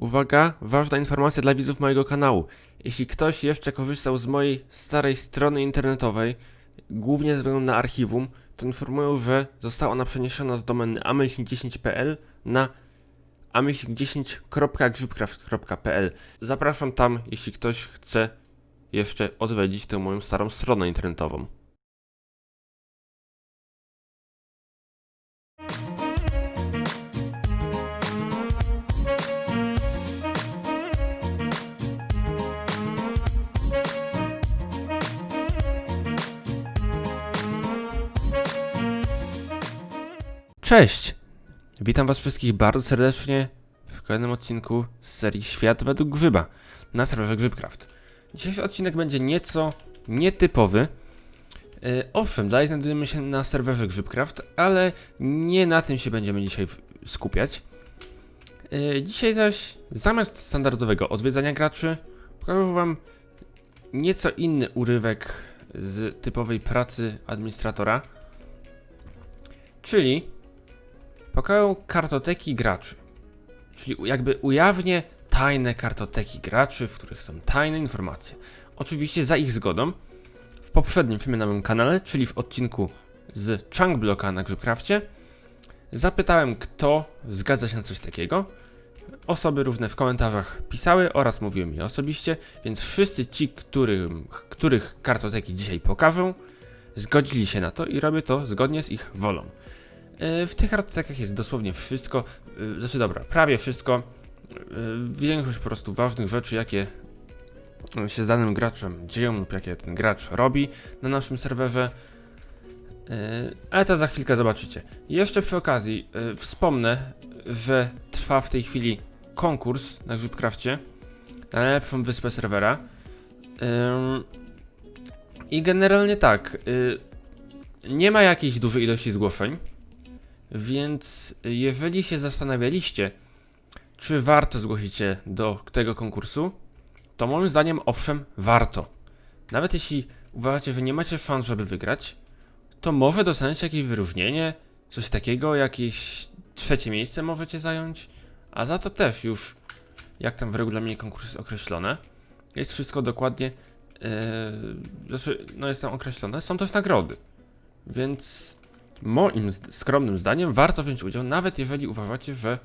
Uwaga, ważna informacja dla widzów mojego kanału. Jeśli ktoś jeszcze korzystał z mojej starej strony internetowej, głównie ze względu na archiwum, to informuję, że została ona przeniesiona z domeny amyślnik10.pl na amyślnik10.grzybcraft.pl. Zapraszam tam, jeśli ktoś chce jeszcze odwiedzić tę moją starą stronę internetową. Cześć! Witam Was wszystkich bardzo serdecznie w kolejnym odcinku z serii Świat według grzyba na serwerze Grzybcraft. Dzisiejszy odcinek będzie nieco nietypowy. Yy, owszem, dalej znajdujemy się na serwerze Grzybcraft, ale nie na tym się będziemy dzisiaj skupiać. Yy, dzisiaj zaś zamiast standardowego odwiedzania graczy pokażę Wam nieco inny urywek z typowej pracy administratora. Czyli pokażę kartoteki graczy. Czyli jakby ujawnię tajne kartoteki graczy, w których są tajne informacje. Oczywiście za ich zgodą. W poprzednim filmie na moim kanale, czyli w odcinku z Chunkblocka na Grzybkrafcie, zapytałem, kto zgadza się na coś takiego. Osoby różne w komentarzach pisały oraz mówiły mi osobiście, więc wszyscy ci, którym, których kartoteki dzisiaj pokażę, zgodzili się na to i robię to zgodnie z ich wolą. E, W tych kartotekach jest dosłownie wszystko, e, znaczy dobra, prawie wszystko. E, Większość po prostu ważnych rzeczy, jakie się z danym graczem dzieją lub jakie ten gracz robi na naszym serwerze. Ale to za chwilkę zobaczycie. Jeszcze przy okazji wspomnę, że trwa w tej chwili konkurs na Grzybkrafcie na najlepszą wyspę serwera. I generalnie tak, nie ma jakiejś dużej ilości zgłoszeń. Więc jeżeli się zastanawialiście, czy warto zgłosić się do tego konkursu, to moim zdaniem owszem, warto. Nawet jeśli uważacie, że nie macie szans, żeby wygrać, to może dostaniecie jakieś wyróżnienie, coś takiego, jakieś trzecie miejsce możecie zająć, a za to też już, jak tam w regulaminie konkursu jest określone, jest wszystko dokładnie, yy, znaczy, no jest tam określone, są też nagrody. Więc moim skromnym zdaniem warto wziąć udział, nawet jeżeli uważacie, że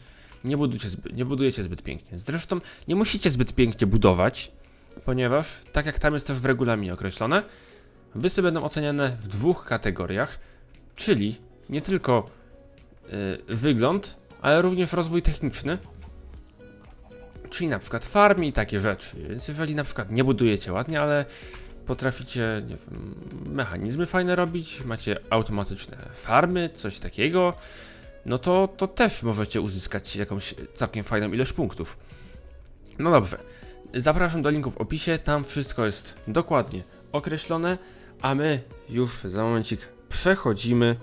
nie budujecie, zbyt, nie budujecie zbyt pięknie. Zresztą nie musicie zbyt pięknie budować, ponieważ, tak jak tam jest też w regulaminie określone, wyspy będą oceniane w dwóch kategoriach, czyli nie tylko y, wygląd, ale również rozwój techniczny, czyli na przykład farmy i takie rzeczy. Więc jeżeli na przykład nie budujecie ładnie, ale potraficie, nie wiem, mechanizmy fajne robić, macie automatyczne farmy, coś takiego, no to, to też możecie uzyskać jakąś całkiem fajną ilość punktów. No dobrze, zapraszam do linku w opisie, tam wszystko jest dokładnie określone, a my już za momencik przechodzimy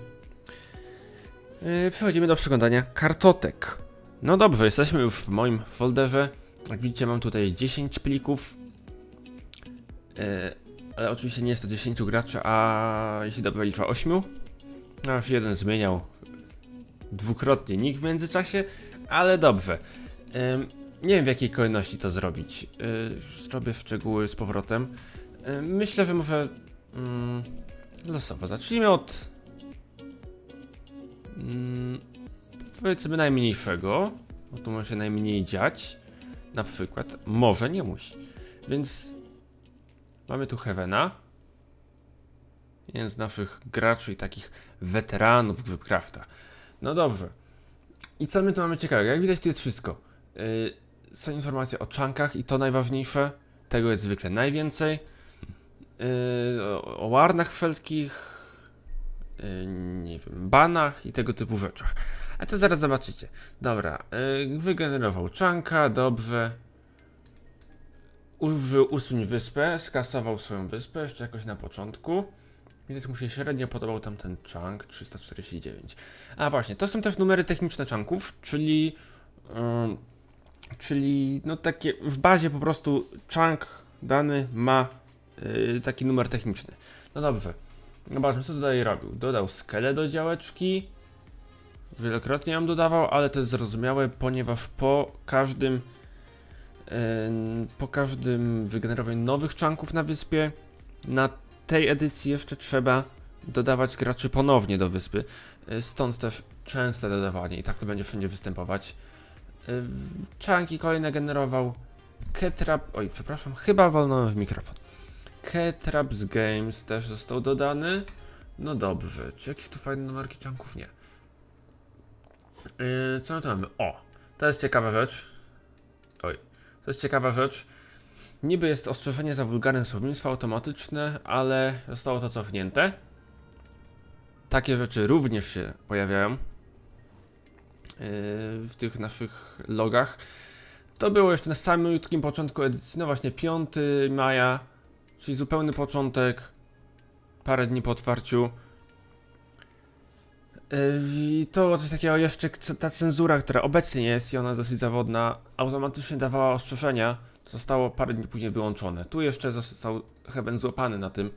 yy, przechodzimy do przeglądania kartotek. No dobrze, jesteśmy już w moim folderze. Jak widzicie, mam tutaj 10 plików. Yy, ale oczywiście nie jest to 10 graczy, a jeśli dobrze liczę 8. Aż jeden zmieniał dwukrotnie nick w międzyczasie, ale dobrze. Nie wiem w jakiej kolejności to zrobić. Yy, zrobię szczegóły z powrotem. Yy, myślę, że może mm, losowo. Zacznijmy od mm, powiedzmy najmniejszego, bo tu może się najmniej dziać. Na przykład, może nie musi. Więc mamy tu Heavena. Jeden z naszych graczy i takich weteranów Grzybcrafta. No dobrze. I co my tu mamy ciekawe? Jak widać, tu jest wszystko. Yy, są informacje o czankach i to najważniejsze. Tego jest zwykle najwięcej. Yy, o, o warnach wszelkich. Yy, nie wiem, banach i tego typu rzeczach. A to zaraz zobaczycie. Dobra, yy, wygenerował czanka, dobrze. Użył usuń wyspę, skasował swoją wyspę jeszcze jakoś na początku. Widać mu się średnio podobał tam ten chunk 349. A właśnie, to są też numery techniczne chunków, czyli ym, czyli no takie w bazie po prostu chunk dany ma y, taki numer techniczny. No dobrze. Zobaczmy co tutaj robił. Dodał skelę do działeczki. Wielokrotnie ją dodawał, ale to jest zrozumiałe, ponieważ po każdym Ym, Po każdym wygenerowaniu nowych czanków na wyspie, na tej edycji jeszcze trzeba dodawać graczy ponownie do wyspy. Y, Stąd też częste dodawanie i tak to będzie wszędzie występować. Y, Czanki kolejne generował Ketrap. Oj, przepraszam, chyba walnąłem w mikrofon. Ketraps Games też został dodany. No dobrze, czy jakieś tu fajne numerki czanków? Nie. Yy, co my tu mamy? O, to jest ciekawa rzecz. To jest ciekawa rzecz. Niby jest ostrzeżenie za wulgarne słownictwo automatyczne, ale zostało to cofnięte. Takie rzeczy również się pojawiają yy, w tych naszych logach. To było jeszcze na samym początku edycji, no właśnie 5 maja, czyli zupełny początek, parę dni po otwarciu. I to coś takiego jeszcze, ta cenzura, która obecnie jest i ona jest dosyć zawodna, automatycznie dawała ostrzeżenia, zostało parę dni później wyłączone. Tu jeszcze został Heaven złapany na tym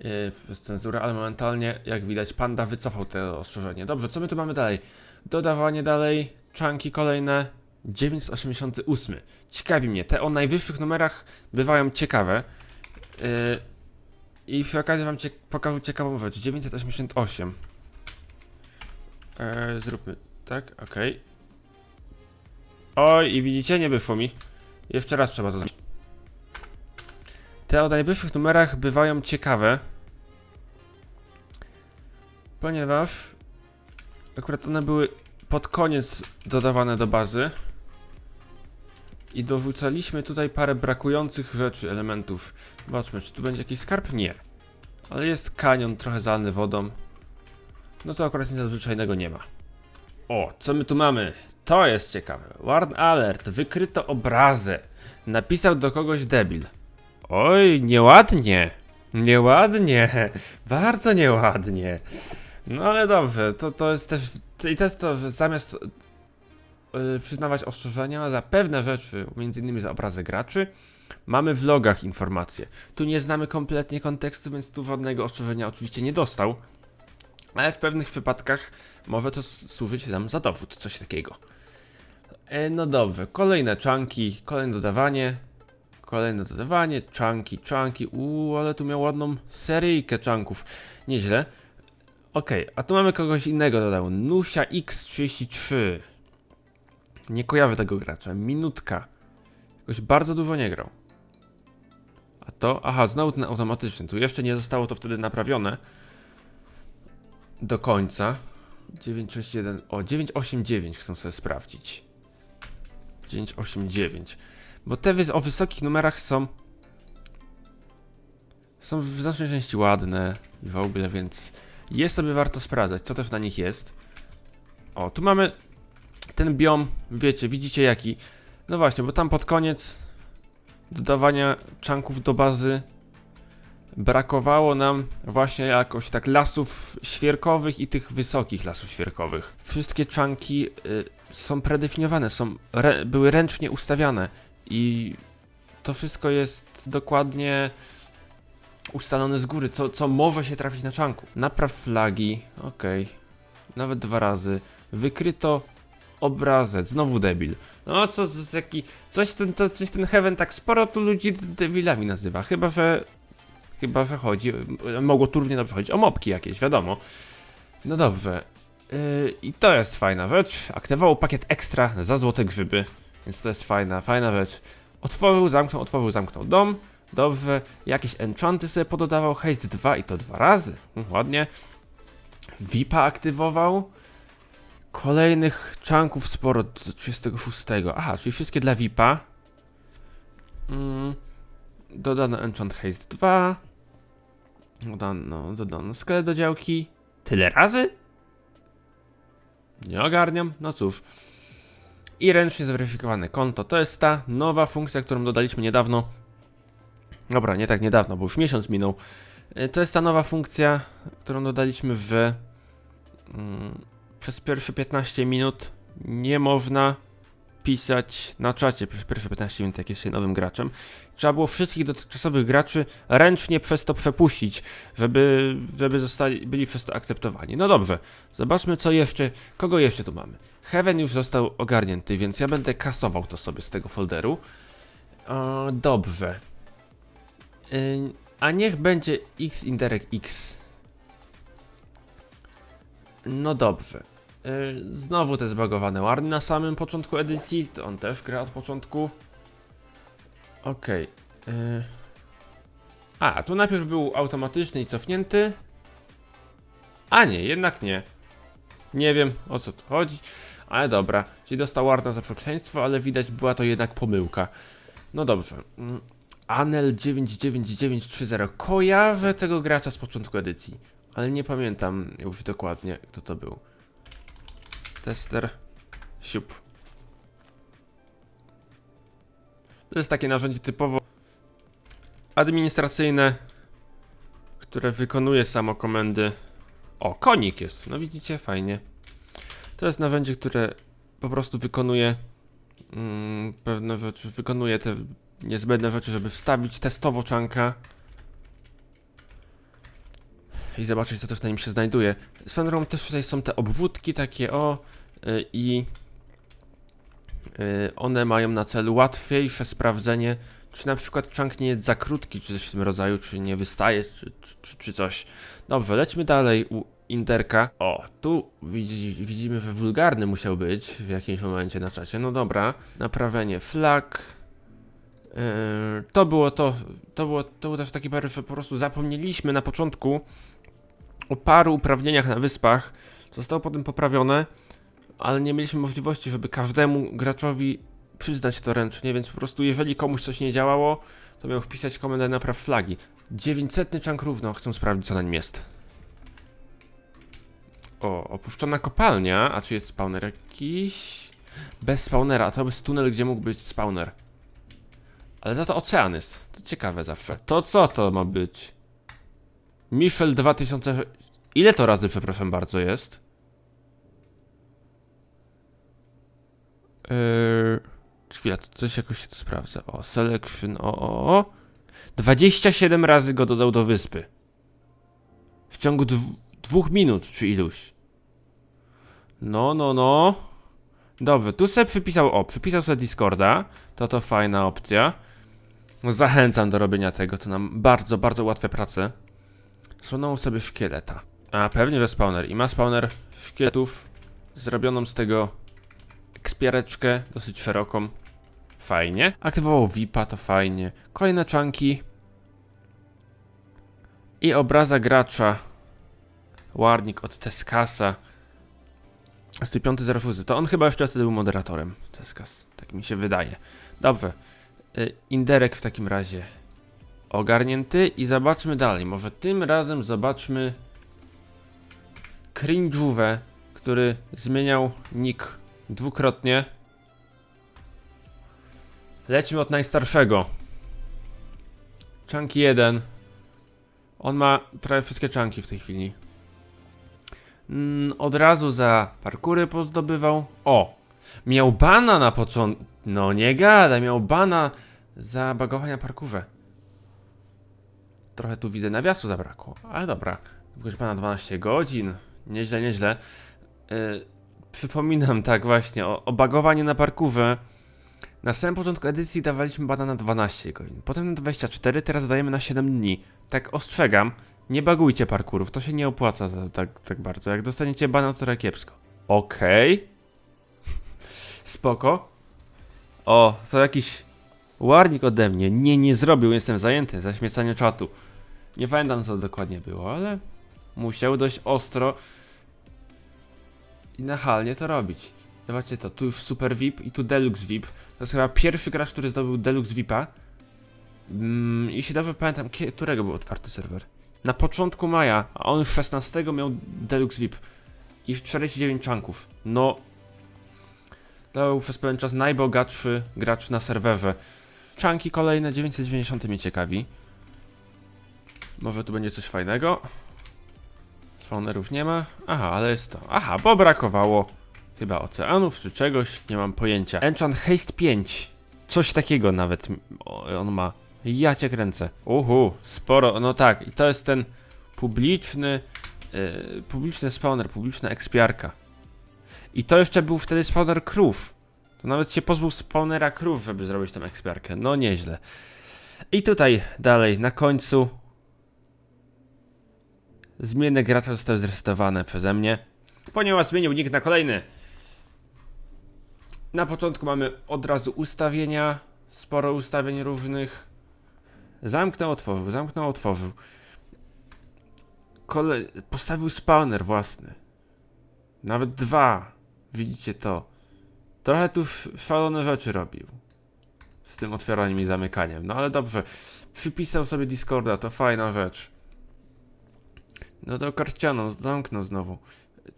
yy, przez cenzurę, ale momentalnie, jak widać, Panda wycofał to ostrzeżenie. Dobrze, co my tu mamy dalej? Dodawanie dalej, czanki kolejne, 988. Ciekawi mnie, te o najwyższych numerach bywają ciekawe. Yy, I przy okazji wam cie pokażę ciekawą rzecz. 988. Eee, zróbmy tak, okej. Oj, i widzicie, nie wyszło mi. Jeszcze raz trzeba to zrobić. Te o najwyższych numerach bywają ciekawe. Ponieważ akurat one były pod koniec dodawane do bazy. I dorzucaliśmy tutaj parę brakujących rzeczy, elementów. Zobaczmy, czy tu będzie jakiś skarb? Nie. Ale jest kanion trochę zalany wodą. No to akurat nic nadzwyczajnego nie ma. O, co my tu mamy? To jest ciekawe. Warn alert, wykryto obrazę. Napisał do kogoś debil. Oj, nieładnie. Nieładnie. Bardzo nieładnie. No ale dobrze, to, to jest też... I to jest to, że zamiast yy, przyznawać ostrzeżenia za pewne rzeczy, innymi za obrazy graczy, mamy w logach informacje. Tu nie znamy kompletnie kontekstu, więc tu żadnego ostrzeżenia oczywiście nie dostał. Ale w pewnych wypadkach może to służyć nam za dowód, coś takiego. E, no dobrze, kolejne czanki, kolejne dodawanie, kolejne dodawanie, czanki, czanki, uuu, ale tu miał ładną seryjkę czanków, nieźle. Okej, a tu mamy kogoś innego dodał, Nusia X33. Nie kojarzę tego gracza, minutka. Jakoś bardzo dużo nie grał. A to, aha, znowu ten automatyczny, tu jeszcze nie zostało to wtedy naprawione do końca. 961. O, 989 chcę sobie sprawdzić. 989. Bo te wys o wysokich numerach są. Są w znacznej części ładne i w ogóle, więc jest sobie warto sprawdzać, co też na nich jest. O, tu mamy ten biom, wiecie, widzicie jaki. No właśnie, bo tam pod koniec dodawania czanków do bazy brakowało nam właśnie jakoś tak lasów świerkowych i tych wysokich lasów świerkowych. Wszystkie czanki y, są predefiniowane, są re, były ręcznie ustawiane i to wszystko jest dokładnie ustalone z góry, co, co może się trafić na czanku. Napraw flagi, okej, nawet dwa razy. Wykryto obrazec, znowu debil. No co z taki, coś ten, coś ten Heaven tak sporo tu ludzi debilami nazywa, chyba że Chyba, że chodzi, mogło tu równie dobrze chodzić o mopki jakieś, wiadomo. No dobrze. Yy, I to jest fajna rzecz. Aktywował pakiet ekstra za złote grzyby, więc to jest fajna, fajna rzecz. Otworzył, zamknął, otworzył, zamknął dom. Dobrze. Jakieś enchanty sobie pododawał. Haste 2 i to dwa razy. Mm, ładnie. VIPa aktywował. Kolejnych czanków sporo do 36. Aha, czyli wszystkie dla VIPa. Mm. Dodano Enchant Haste 2. Dodano, dodano do działki. Tyle razy? Nie ogarniam, no cóż. I ręcznie zweryfikowane konto. To jest ta nowa funkcja, którą dodaliśmy niedawno. Dobra, nie tak niedawno, bo już miesiąc minął. Y, To jest ta nowa funkcja, którą dodaliśmy w. Mm, przez pierwsze 15 minut nie można wpisać na czacie przez pierwsze 15 minut, jak się nowym graczem. Trzeba było wszystkich dotychczasowych graczy ręcznie przez to przepuścić, żeby, żeby zostali, byli przez to akceptowani. No dobrze, zobaczmy co jeszcze, kogo jeszcze tu mamy. Heaven już został ogarnięty, więc ja będę kasował to sobie z tego folderu. O, dobrze. Ym, a niech będzie x inderek x. No dobrze. Yy, znowu te zbagowane warny na samym początku edycji. To on też gra od początku. Okej. yy. A, tu najpierw był automatyczny i cofnięty. A nie, jednak nie. Nie wiem o co tu chodzi. Ale dobra. Czyli dostał warna za przekleństwo, ale widać była to jednak pomyłka. No dobrze. Mm, Anel 99930. Kojarzę tego gracza z początku edycji, ale nie pamiętam już dokładnie kto to był. Tester. Siup. To jest takie narzędzie typowo administracyjne, które wykonuje samo komendy. O, konik jest. No widzicie, fajnie. To jest narzędzie, które po prostu wykonuje mm, pewne rzeczy, wykonuje te niezbędne rzeczy, żeby wstawić testowo czanka i zobaczyć, co też na nim się znajduje. Swoją też tutaj są te obwódki takie, o, y, i y, one mają na celu łatwiejsze sprawdzenie, czy na przykład czank nie jest za krótki, czy coś w tym rodzaju, czy nie wystaje, czy, czy, czy coś. Dobrze, lećmy dalej u Interka. O, tu widzi, widzimy, że wulgarny musiał być w jakimś momencie na czacie. No dobra, naprawienie flag. Yy, to było to, to było, to był też taki par, że po prostu zapomnieliśmy na początku o paru uprawnieniach na wyspach. Zostało potem poprawione, ale nie mieliśmy możliwości, żeby każdemu graczowi przyznać to ręcznie, więc po prostu jeżeli komuś coś nie działało, to miał wpisać komendę napraw flagi. 900 czank równo, chcę sprawdzić co na nim jest. O, opuszczona kopalnia, a czy jest spawner jakiś? Bez spawnera, a to jest tunel, gdzie mógł być spawner. Ale za to ocean jest. To ciekawe zawsze. To co to ma być? Michel 2000. Ile to razy, przepraszam bardzo, jest? Yy... Chwila, to coś jakoś się tu sprawdza. O, selection, o, o, o. 27 razy go dodał do wyspy. W ciągu dw dwóch minut, czy iluś. No, no, no. Dobrze, tu sobie przypisał, o, przypisał sobie Discorda. To to fajna opcja. Zachęcam do robienia tego, to nam bardzo, bardzo ułatwia pracę. Słonął sobie szkieleta. A pewnie, że spawner. I ma spawner szkieletów zrobioną z tego ekspiareczkę, dosyć szeroką. Fajnie. Aktywował VIPa, to fajnie. Kolejne czanki. I obraza gracza. Warnik od Teskasa. 105 z refuzy. To on chyba jeszcze wtedy był moderatorem. Teskas. Tak mi się wydaje. Dobrze. Y, Inderek w takim razie ogarnięty i zobaczmy dalej. Może tym razem zobaczmy Cringe'ówę, który zmieniał nick dwukrotnie. Lecimy od najstarszego. Chunky 1. On ma prawie wszystkie chunki w tej chwili. Mm, od razu za parkury pozdobywał. O! Miał bana na początku. No nie gada, miał bana za bagowania parkurze. Trochę tu widzę nawiasu zabrakło, ale dobra. Tylko pana 12 godzin. Nieźle, nieźle. Yy, przypominam tak właśnie o, o bagowaniu na parkurze. Na samym początku edycji dawaliśmy bana na 12 godzin, potem na 24, teraz dajemy na 7 dni. Tak ostrzegam, nie bagujcie parkurów, to się nie opłaca za, tak, tak bardzo. Jak dostaniecie bana, to kiepsko. Okej. Spoko. O, to jakiś warnik ode mnie. Nie, nie zrobił, jestem zajęty. Zaśmiecanie czatu. Nie pamiętam co dokładnie było, ale musiał dość ostro i nachalnie to robić. Zobaczcie to, tu już Super VIP i tu Deluxe VIP. To jest chyba pierwszy gracz, który zdobył Deluxe VIPa. Mm, jeśli dobrze pamiętam, którego był otwarty serwer? Na początku maja, a on już 16 miał Deluxe VIP. I 49 czanków. No. To był przez pewien czas najbogatszy gracz na serwerze. Czanki kolejne 990 mnie ciekawi. Może tu będzie coś fajnego. Spawnerów nie ma. Aha, ale jest to. Aha, bo brakowało chyba oceanów czy czegoś, nie mam pojęcia. Enchant Haste 5. Coś takiego nawet on ma. Ja cię kręcę. Uhu, sporo, no tak, i to jest ten publiczny, yy, publiczny spawner, publiczna ekspiarka. I to jeszcze był wtedy spawner krów. To nawet się pozbył spawnera krów, żeby zrobić tą ekspiarkę. No nieźle. I tutaj dalej, na końcu Zmienne gracza zostały zresetowane przeze mnie, ponieważ zmienił nick na kolejny. Na początku mamy od razu ustawienia, sporo ustawień różnych. Zamknął, otworzył, zamknął, otworzył. Kole... Postawił spawner własny. Nawet dwa. Widzicie to. Trochę tu sz- szalone rzeczy robił. Z tym otwieraniem i zamykaniem. No ale dobrze. Przypisał sobie Discorda, to fajna rzecz. No to karciano, zamknął znowu.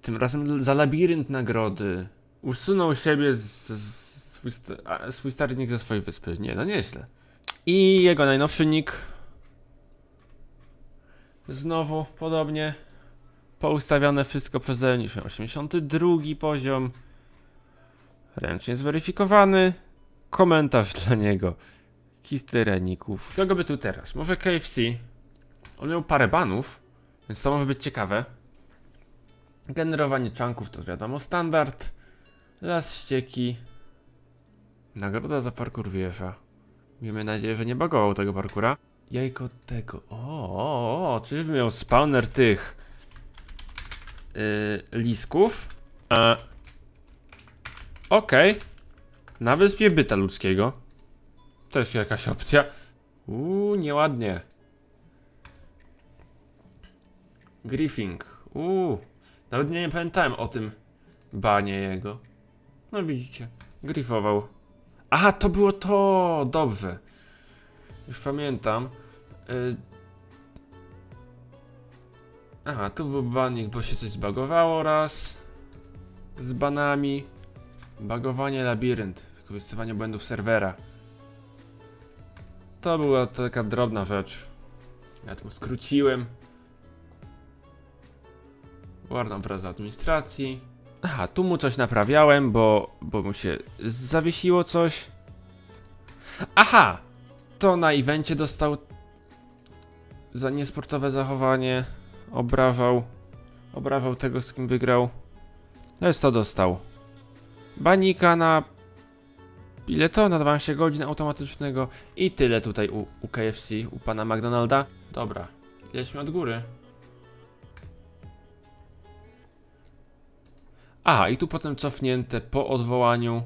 Tym razem za labirynt nagrody. Usunął siebie z, z swój, sta, a, swój stary nick ze swojej wyspy. Nie, no nieźle. I jego najnowszy nick. Znowu podobnie. Poustawiane wszystko przeze mnie. 82 poziom. Ręcznie zweryfikowany. Komentarz dla niego. Histereników. Kogo by tu teraz? Może KFC? On miał parę banów. Więc to może być ciekawe. Generowanie czanków to wiadomo standard. Las ścieki. Nagroda za parkour wieża. Miejmy nadzieję, że nie bagował tego parkura. Jajko tego. O, o, o miał spawner tych yy, lisków? E, Okej. Na wyspie byta ludzkiego. Też jakaś opcja. Uuu, nieładnie. Griffing. Uuu. Nawet nie, nie pamiętałem o tym banie jego. No widzicie. Griffował. Aha, to było to! Dobrze. Już pamiętam. Y... Aha, tu był banik, bo się coś zbagowało raz. Z banami. Bagowanie labirynt. Wykorzystywanie błędów serwera. To była taka drobna rzecz. Ja tu skróciłem. Warnam wraz z administracji. Aha, tu mu coś naprawiałem, bo, bo mu się zawiesiło coś. Aha! To na evencie dostał za niesportowe zachowanie. Obrażał. Obrażał tego, z kim wygrał. To jest to dostał. Banika na. Ile to? Na 12 godzin automatycznego. I tyle tutaj u, u KFC, u pana McDonalda. Dobra, lećmy od góry. Aha, i tu potem cofnięte po odwołaniu.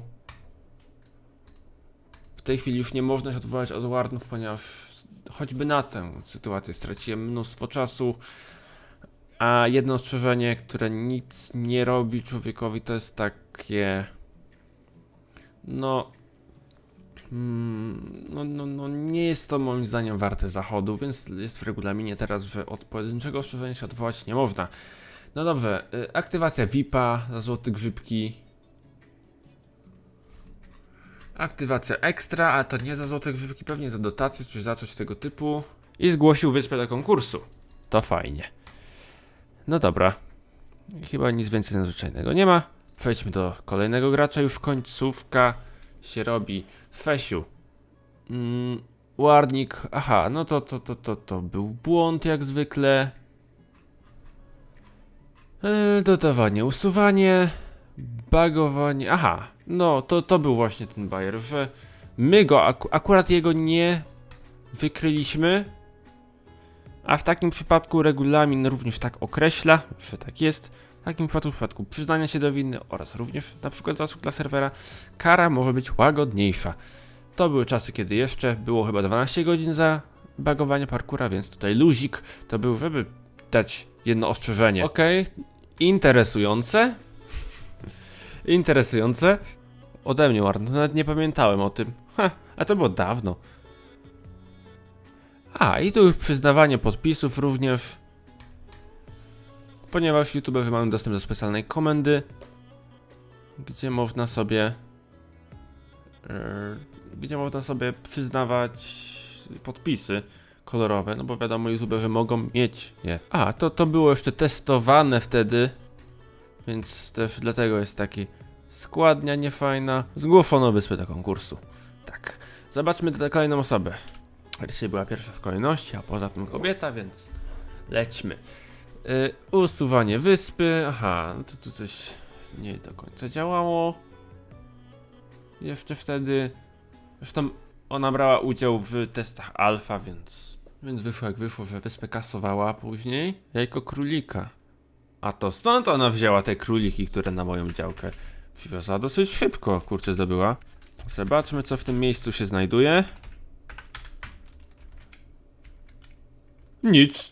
W tej chwili już nie można się odwołać od Warnów, ponieważ choćby na tę sytuację straciłem mnóstwo czasu. A jedno ostrzeżenie, które nic nie robi człowiekowi, to jest takie. No. mm, No, no, no, nie jest to moim zdaniem warte zachodu, więc jest w regulaminie teraz, że od pojedynczego ostrzeżenia się odwołać nie można. No dobrze, y, aktywacja VIP-a za złote grzybki. Aktywacja ekstra, a to nie za złote grzybki, pewnie za dotacje czy za coś tego typu. I zgłosił wyspę do konkursu. To fajnie. No dobra. Chyba nic więcej nadzwyczajnego nie ma. Przejdźmy do kolejnego gracza, już końcówka się robi. Fesiu. Mm, Warnik, aha, no to, to, to, to, to był błąd jak zwykle. Yy, dodawanie, usuwanie, bagowanie. Aha, no to, to był właśnie ten bajer, my go, ak akurat jego nie wykryliśmy, a w takim przypadku regulamin również tak określa, że tak jest. W takim przypadku, w przypadku przyznania się do winy oraz również na przykład zasług dla serwera, kara może być łagodniejsza. To były czasy, kiedy jeszcze było chyba 12 godzin za bagowanie parkura, więc tutaj luzik to był, żeby dać jedno ostrzeżenie. Okej, interesujące. interesujące. Ode mnie, Warren, nawet nie pamiętałem o tym. Ha, a to było dawno. A, i tu już przyznawanie podpisów również. Ponieważ youtuberzy mają dostęp do specjalnej komendy, gdzie można sobie e, gdzie można sobie przyznawać podpisy kolorowe, no bo wiadomo, youtuberzy mogą mieć je. A, to, to było jeszcze testowane wtedy, więc też dlatego jest taki Składnia niefajna. Zgłoszono wyspę do konkursu. Tak. Zobaczmy tę kolejną osobę. Rysie była pierwsza w kolejności, a poza tym kobieta, więc lećmy. Y, usuwanie wyspy. Aha, no to tu coś nie do końca działało. Jeszcze wtedy. Zresztą ona brała udział w testach alfa, więc. Więc wyszło jak wyszło, że wyspę kasowała później. Jajko królika. A to stąd ona wzięła te króliki, które na moją działkę przywiozła dosyć szybko, kurczę, zdobyła. Zobaczmy, co w tym miejscu się znajduje. Nic.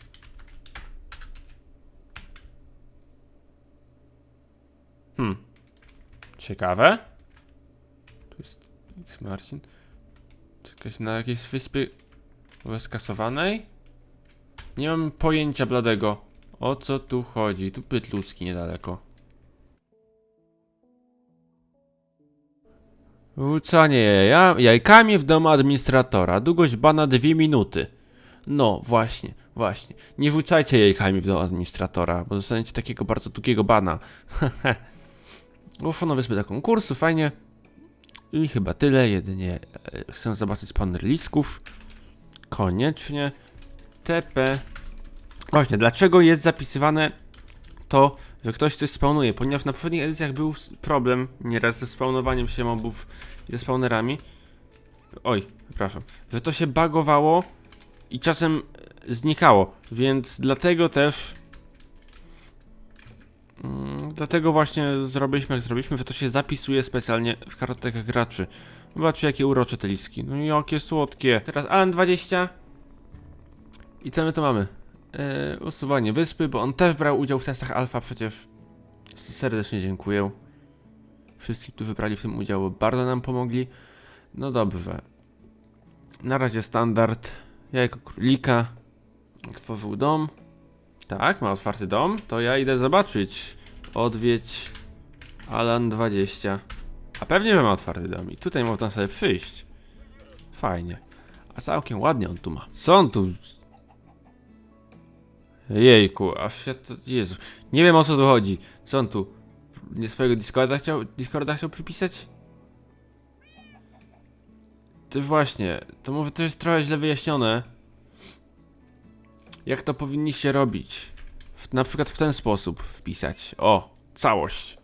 Hmm. Ciekawe. Tu jest X Marcin. Czekać na jakiejś wyspie skasowanej? Nie mam pojęcia bladego. O co tu chodzi? Tu pytluski niedaleko. Wrzucanie jaja, jajkami w domu administratora. Długość bana 2 minuty. No, właśnie, właśnie. Nie wrzucajcie jajkami w dom administratora, bo dostaniecie takiego bardzo długiego bana. Ufano wyspę do konkursu, fajnie. I chyba tyle, jedynie e, chcę zobaczyć spawner lisków. Koniecznie. TP. Właśnie, dlaczego jest zapisywane to, że ktoś coś spawnuje? Ponieważ na poprzednich edycjach był problem nieraz ze spawnowaniem się mobów i ze spawnerami. Oj, przepraszam. Że to się bagowało i czasem e, znikało, więc dlatego też. Dlatego właśnie zrobiliśmy jak zrobiliśmy, że to się zapisuje specjalnie w kartotekach graczy. Zobaczcie jakie urocze te listki. No jakie słodkie. Teraz Alan 20. I co my tu mamy? Eee, usuwanie wyspy, bo on też brał udział w testach alfa przecież. Serdecznie dziękuję. Wszystkim, którzy brali w tym udział, bardzo nam pomogli. No dobrze. Na razie standard. Jajko królika. Otworzył dom. Tak, ma otwarty dom. To ja idę zobaczyć. Odwiedź Alan 20. A pewnie, że ma otwarty dom. I tutaj można sobie przyjść. Fajnie. A całkiem ładnie on tu ma. Co on tu? Jejku, a się to... Jezu. Nie wiem o co tu chodzi. Co on tu? Nie swojego Discorda chciał, Discorda chciał przypisać? Ty właśnie, to może to jest trochę źle wyjaśnione. Jak to powinniście robić? Na przykład w ten sposób wpisać. O, całość.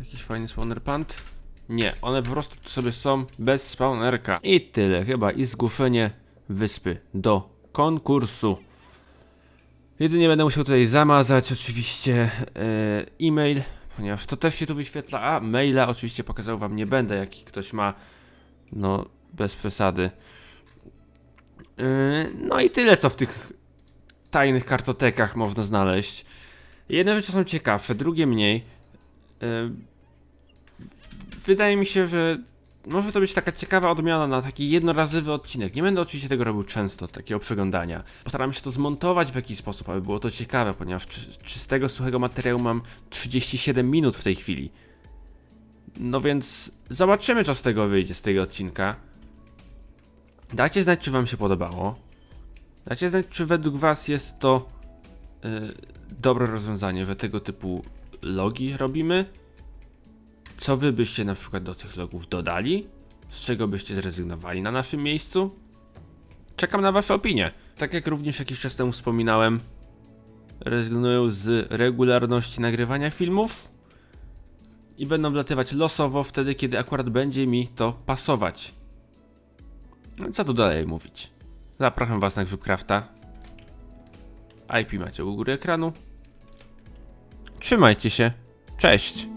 Jakiś fajny spawner pant? Nie, one po prostu tu sobie są bez spawnerka. I tyle chyba. I zgłoszenie wyspy do konkursu. Jedynie będę musiał tutaj zamazać oczywiście e, e-mail, ponieważ to też się tu wyświetla, a maila oczywiście pokazał wam nie będę, jaki ktoś ma, no bez przesady. E, no i tyle, co w tych tajnych kartotekach można znaleźć. Jedne rzeczy są ciekawsze, drugie mniej. E, wydaje mi się, że może to być taka ciekawa odmiana na taki jednorazowy odcinek. Nie będę oczywiście tego robił często, takiego przeglądania. Postaram się to zmontować w jakiś sposób, aby było to ciekawe, ponieważ czy, czystego, suchego materiału mam 37 minut w tej chwili. No więc zobaczymy, co z tego wyjdzie, z tego odcinka. Dajcie znać, czy wam się podobało. Dajcie znać, czy według was jest to yy, dobre rozwiązanie, że tego typu logi robimy. Co wy byście na przykład do tych logów dodali? Z czego byście zrezygnowali na naszym miejscu? Czekam na wasze opinie. Tak jak również jakiś czas temu wspominałem, rezygnuję z regularności nagrywania filmów i będą wlatywać losowo wtedy, kiedy akurat będzie mi to pasować. No Co tu dalej mówić? Zapraszam was na Grzybcrafta. IP macie u góry ekranu. Trzymajcie się. Cześć!